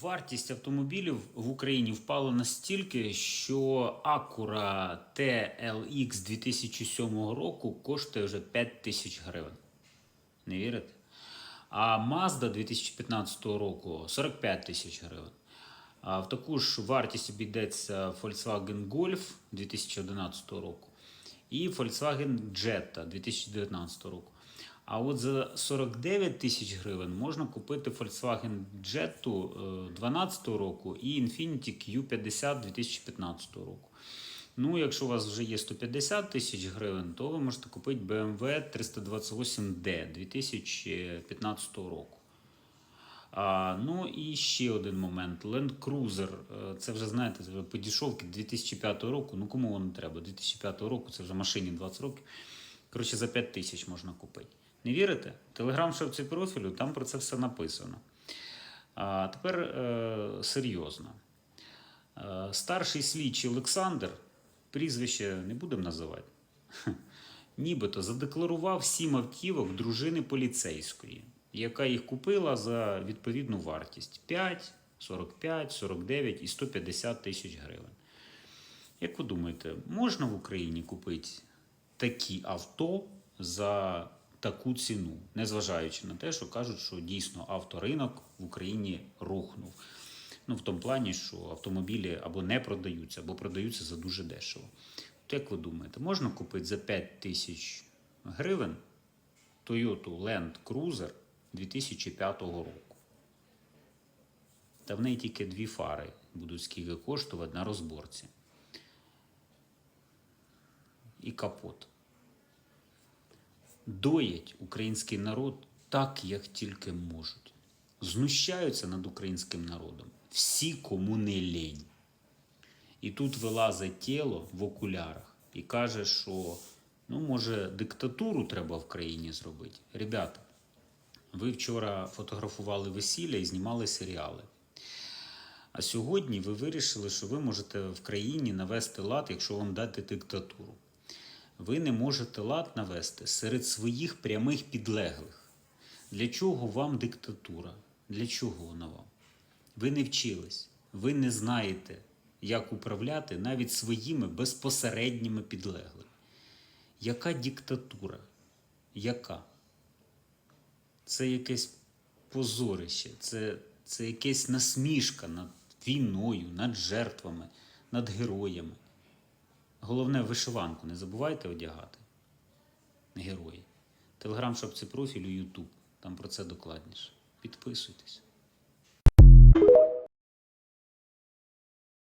Вартість автомобілів в Україні впала настільки, що Acura TLX 2007 року коштує вже 5 тисяч гривень. Не вірите? А Mazda 2015 року 45 тисяч гривень. А в таку ж вартість обійдеться Volkswagen Golf 2011 року і Volkswagen Jetta 2019 року. А от за 49 тисяч гривень можна купити Volkswagen Jetta 2012 року і Infiniti Q50 2015 року. Ну, якщо у вас вже є 150 тисяч гривень, то ви можете купити BMW 328D 2015 року. А, ну і ще один момент. Land Cruiser. е, Це вже знаєте, подішовки 2005 року. Ну кому воно треба? 2005 року це вже машині 20 років. Коротше, за 5 тисяч можна купити. Не вірите? Телеграм-шапці профілю, там про це все написано. А тепер е, серйозно. Е, старший слідчий Олександр, прізвище не будемо називати, нібито задекларував сім автівок дружини поліцейської, яка їх купила за відповідну вартість 5, 45, 49 і 150 тисяч гривень. Як ви думаєте, можна в Україні купити такі авто за таку ціну, незважаючи на те, що кажуть, що дійсно авторинок в Україні рухнув. Ну, в тому плані, що автомобілі або не продаються, або продаються за дуже дешево. От як ви думаєте, можна купити за 5 тисяч гривень Toyota Land Cruiser 2005 року? Та в неї тільки дві фари будуть скільки коштувати на розборці. І капот. Доять український народ так, як тільки можуть. Знущаються над українським народом. Всі, кому не лінь. І тут вилазить тіло в окулярах і каже, що ну, може, диктатуру треба в країні зробити. Ребята, ви вчора фотографували весілля і знімали серіали. А сьогодні ви вирішили, що ви можете в країні навести лад, якщо вам дати диктатуру. Ви не можете лад навести серед своїх прямих підлеглих. Для чого вам диктатура? Для чого вона вам? Ви не вчились, ви не знаєте, як управляти навіть своїми безпосередніми підлеглими. Яка диктатура? Яка? Це якесь позорище, це, це якась насмішка над війною, над жертвами, над героями. Головне, вишиванку не забувайте одягати. Герої. Телеграм шапці профілю, Ютуб. Там про це докладніше. Підписуйтесь.